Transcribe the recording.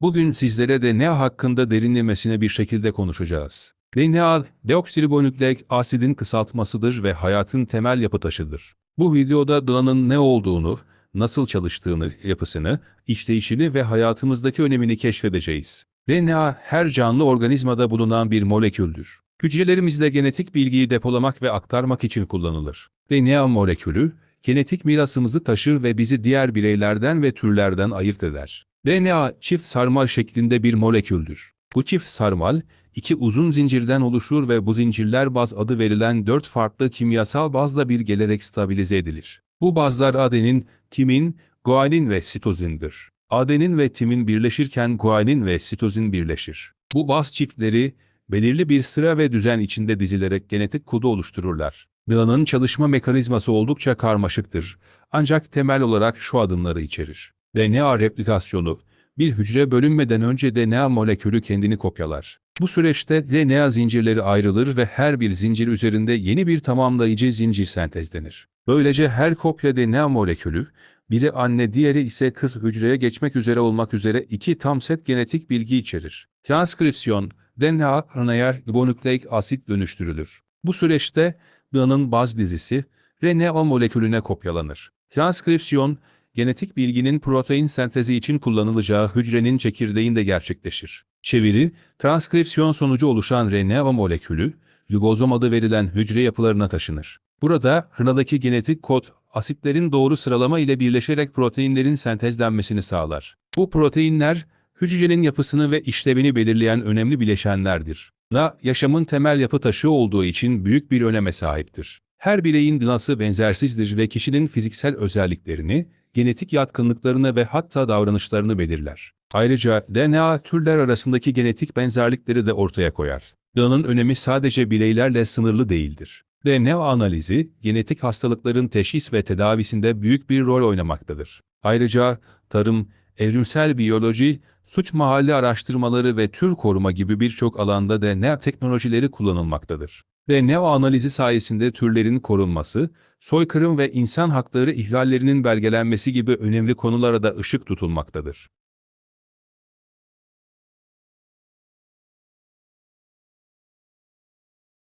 Bugün sizlere DNA hakkında derinlemesine bir şekilde konuşacağız. DNA, deoksiribonükleik asidin kısaltmasıdır ve hayatın temel yapı taşıdır. Bu videoda DNA'nın ne olduğunu, nasıl çalıştığını, yapısını, işleyişini ve hayatımızdaki önemini keşfedeceğiz. DNA, her canlı organizmada bulunan bir moleküldür. Hücrelerimizde genetik bilgiyi depolamak ve aktarmak için kullanılır. DNA molekülü, genetik mirasımızı taşır ve bizi diğer bireylerden ve türlerden ayırt eder. DNA çift sarmal şeklinde bir moleküldür. Bu çift sarmal, iki uzun zincirden oluşur ve bu zincirler baz adı verilen dört farklı kimyasal bazla bir gelerek stabilize edilir. Bu bazlar adenin, timin, guanin ve sitozindir. Adenin ve timin birleşirken guanin ve sitozin birleşir. Bu baz çiftleri, belirli bir sıra ve düzen içinde dizilerek genetik kodu oluştururlar. DNA'nın çalışma mekanizması oldukça karmaşıktır. Ancak temel olarak şu adımları içerir. DNA replikasyonu, bir hücre bölünmeden önce DNA molekülü kendini kopyalar. Bu süreçte DNA zincirleri ayrılır ve her bir zincir üzerinde yeni bir tamamlayıcı zincir sentezlenir. Böylece her kopya DNA molekülü, biri anne diğeri ise kız hücreye geçmek üzere olmak üzere iki tam set genetik bilgi içerir. Transkripsiyon, DNA, RNA, ribonükleik asit dönüştürülür. Bu süreçte DNA'nın baz dizisi RNA molekülüne kopyalanır. Transkripsiyon, genetik bilginin protein sentezi için kullanılacağı hücrenin çekirdeğinde gerçekleşir. Çeviri, transkripsiyon sonucu oluşan RNA molekülü, ribozom adı verilen hücre yapılarına taşınır. Burada RNA'daki genetik kod, asitlerin doğru sıralama ile birleşerek proteinlerin sentezlenmesini sağlar. Bu proteinler, hücrenin yapısını ve işlevini belirleyen önemli bileşenlerdir. DNA, yaşamın temel yapı taşı olduğu için büyük bir öneme sahiptir. Her bireyin DNA'sı benzersizdir ve kişinin fiziksel özelliklerini, genetik yatkınlıklarını ve hatta davranışlarını belirler. Ayrıca DNA türler arasındaki genetik benzerlikleri de ortaya koyar. DNA'nın önemi sadece bireylerle sınırlı değildir. DNA analizi, genetik hastalıkların teşhis ve tedavisinde büyük bir rol oynamaktadır. Ayrıca tarım, evrimsel biyoloji, suç mahalli araştırmaları ve tür koruma gibi birçok alanda DNA teknolojileri kullanılmaktadır. DNA analizi sayesinde türlerin korunması, soykırım ve insan hakları ihlallerinin belgelenmesi gibi önemli konulara da ışık tutulmaktadır.